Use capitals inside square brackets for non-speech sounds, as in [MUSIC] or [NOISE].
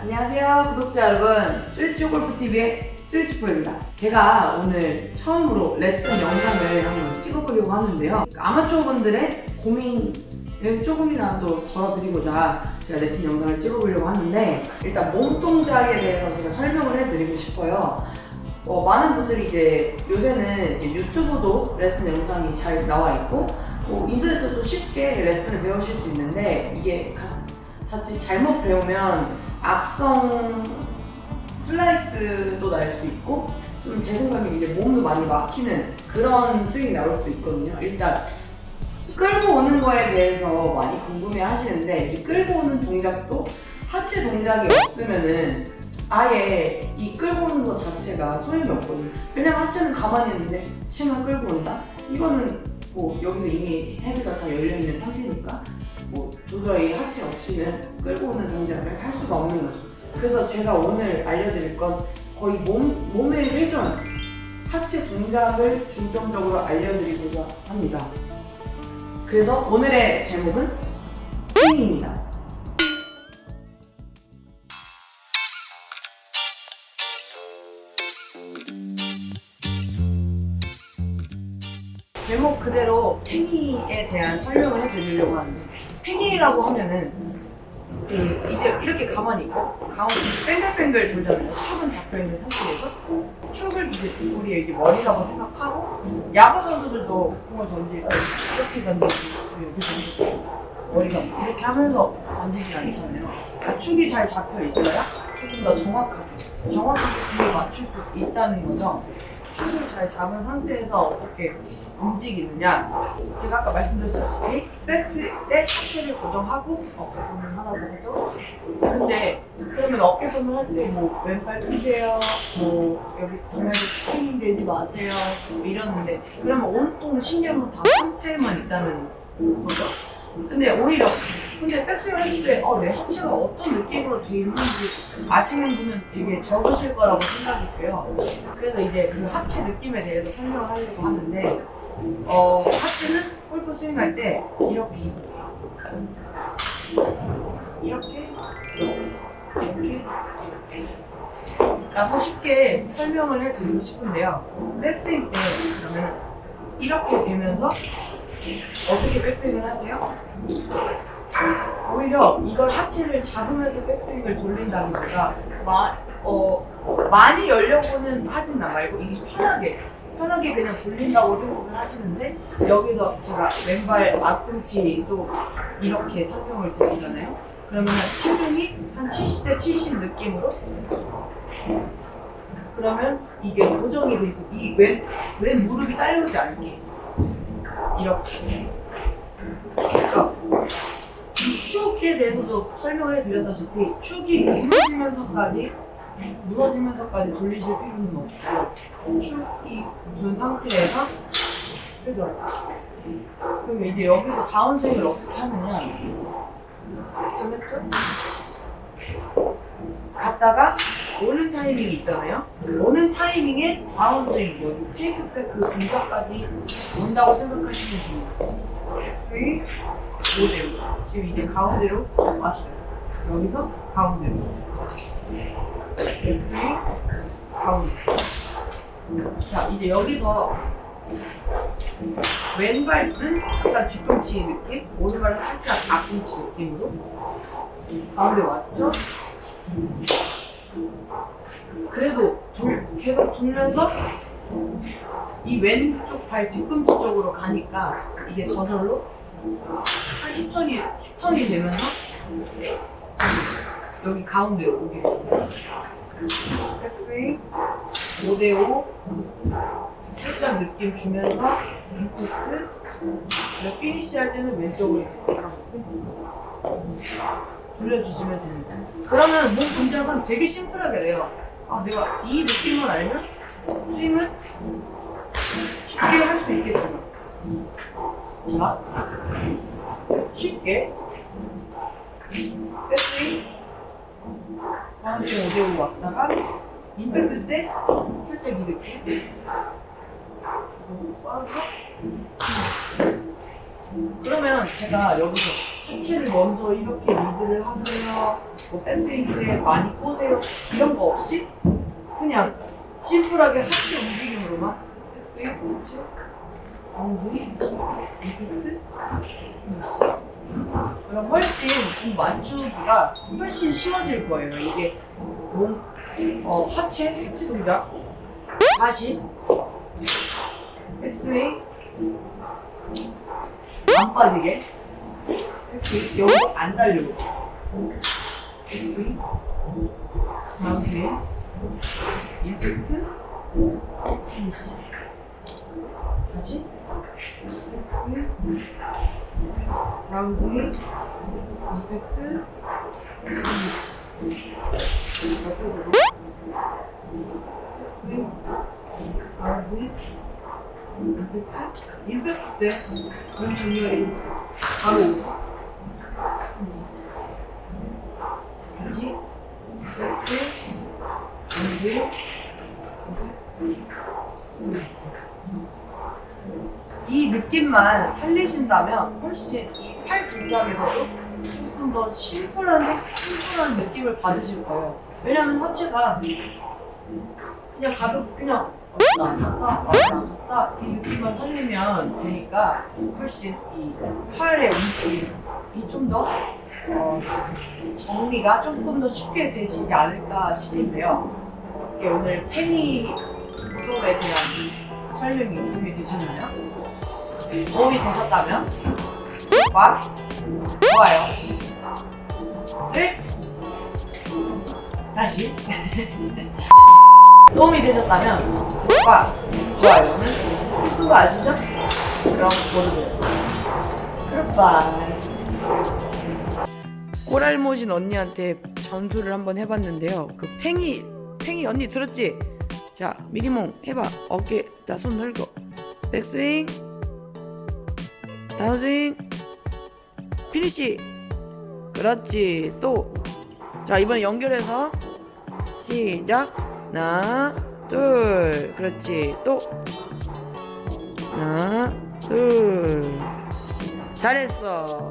안녕하세요, 구독자 여러분. 쭈쭈 골프TV의 쭈쭈프입니다. 제가 오늘 처음으로 레슨 영상을 한번 찍어보려고 하는데요. 아마추어 분들의 고민을 조금이라도 덜어드리고자 제가 레슨 영상을 찍어보려고 하는데, 일단 몸 동작에 대해서 제가 설명을 해드리고 싶어요. 어, 많은 분들이 이제 요새는 이제 유튜브도 레슨 영상이 잘 나와 있고, 뭐 인터넷에도 쉽게 레슨을 배우실 수 있는데, 이게 가- 자칫 잘못 배우면 악성 슬라이스도 날 수 있고 좀 제 생각에 이제 몸도 많이 막히는 그런 스윙이 나올 수 있거든요. 일단 끌고 오는 거에 대해서 많이 궁금해 하시는데 이 끌고 오는 동작도 하체 동작이 없으면은 아예 이 끌고 오는 것 자체가 소용이 없거든요. 왜냐면 하체는 가만히 있는데 체만 끌고 온다? 이거는 뭐 여기서 이미 헤드가 다 열려있는 상태니까 뭐 도저히 하체 없이는 끌고 오는 동작을 할 수가 없는 거죠. 그래서 제가 오늘 알려드릴 건 거의 몸, 몸의 회전, 하체 동작을 중점적으로 알려드리고자 합니다. 그래서 오늘의 제목은 핑입니다. 제목 그대로 팽이에 대한 설명을 해드리려고 하는데 팽이라고 하면은 그 이제 이렇게 가만히 있고 가운데 뱅글뱅글 돌잖아요. 축은 잡혀 있는 상태에서 축을 이제 우리 이게 머리라고 생각하고 야구 선수들도 공을 던질 때 이렇게 던지고 이렇게 머리가 이렇게 하면서 던지진 않잖아요. 그러니까 축이 잘 잡혀 있어야 조금 더 정확하게 정확하게 공을 맞출 수 있다는 거죠. 축을 잘 잡은 상태에서 어떻게 움직이느냐. 제가 아까 말씀드렸다시피 백스의 하체를 고정하고 어깨동을 하라고 하죠. 근데 그러면 어깨동을 할 때 뭐 왼팔 펴세요. 뭐 여기 방향에 치킨이 되지 마세요. 뭐 이러는데 그러면 온통 신경은 다 상체에만 있다는 거죠. 근데 오히려 근데 백스윙을 했을 때 어, 내 하체가 어떤 느낌으로 돼 있는지 아시는 분은 되게 적으실 거라고 생각이 돼요 그래서 이제 그 하체 느낌에 대해서 설명을 하려고 하는데 어, 하체는 골프 스윙할 때 이렇게 이렇게 이렇게 라고 쉽게 설명을 해드리고 싶은데요 백스윙 때 그러면 이렇게 되면서 어떻게 백스윙을 하세요? 오히려 이걸 하체를 잡으면서 백스윙을 돌린다기보다 마, 어, 많이 열려고는 하진 않 말고 이게 편하게 편하게 그냥 돌린다고 생각을 하시는데 여기서 제가 왼발 앞꿈치도 이렇게 설명을 드리잖아요. 그러면 체중이 한 70대 70 느낌으로? 그러면 이게 고정이 돼 있어. 이왼 왼 무릎이 딸려오지 않게. 이렇게. 그러니까 이 축에 대해서도 설명을 해드렸다시피 축이 무너지면서까지 무너지면서까지 돌리실 필요는 없어요. 축이 무슨 상태에서 그죠? 그럼 이제 여기서 다운스윙을 어떻게 하느냐? 좀 했죠? 갔다가 오는 타이밍이 있잖아요. 오는 타이밍에 다운스윙 여기 테이크백 그 동작까지 온다고 생각하시면 됩니다. 스윙 모델 지금 이제 가운데로 왔어요. 여기서 가운데로. 스윙 가운데. 자 이제 여기서 왼발은 약간 뒤꿈치 느낌, 오른발은 살짝 앞꿈치 느낌으로 가운데 왔죠? 그래도 돌, 계속 돌면서 이 왼쪽 발 뒤꿈치 쪽으로 가니까 이게 저절로 한 힙턴이, 힙턴이 되면서 여기 가운데로 오게 돼요. 백스윙 5대5 살짝 느낌 주면서 그리고 피니시 할 때는 왼쪽으로 돌려주시면 됩니다. 그러면 몸 동작은 되게 심플하게 돼요. 아, 내가 이 느낌만 알면 스윙을 쉽게 할 수 있겠구나. 자, 쉽게. 백스윙 주 5대5 왔다가 임팩트 때 살짝 이 느낌. 빠서. 그러면 제가 여기서 하체를 먼저 이렇게 리드를 하세요. 뭐 밴드 기대 많이 꼬세요. 이런 거 없이 그냥 심플하게 하체 움직임으로만. 밴드 하체 임팩트 그럼 훨씬 좀 맞추기가 훨씬 쉬워질 거예요. 이게 몸 어, 하체 하체 동작 다시. 엑스레이 안 빠지게. 이렇게 여기 안 달리고. 엑스레이 마운트에 임팩트 피니시 다시 마운트에 임팩트 엑스레이 마운트에 임팩트 임팩트 때몸 중렬이 바로 다시 세트 안돼 이 느낌만 살리신다면 훨씬 이팔 동작에서도 조금 더 심플한 심플한 느낌을 받으실 거예요. 왜냐면 하체가 그냥 가볍 그냥 왔다 갔다 왔다 갔다 이 느낌만 살리면 되니까 훨씬 이 팔의 움직임이 좀더 어, 정리가 조금 더 쉽게 되시지 않을까 싶은데요. 어떻게 오늘 페니 수업에 대한 설명이 도움이 되셨나요? 도움이 되셨다면 구독과 좋아요를 다시. [LAUGHS] 도움이 되셨다면 구독과 좋아요는 필수인 거 아시죠? 그럼 모두들 굿바이 꼬랄모진 언니한테 전수를 한번 해봤는데요. 그 팽이 팽이 언니 들었지? 자 미리몽 해봐. 어깨 나손 넓고. 백스윙 다운스윙 피니시 그렇지. 또. 자 이번에 연결해서 시작. 하나 둘. 그렇지. 또. 하나 둘. 잘했어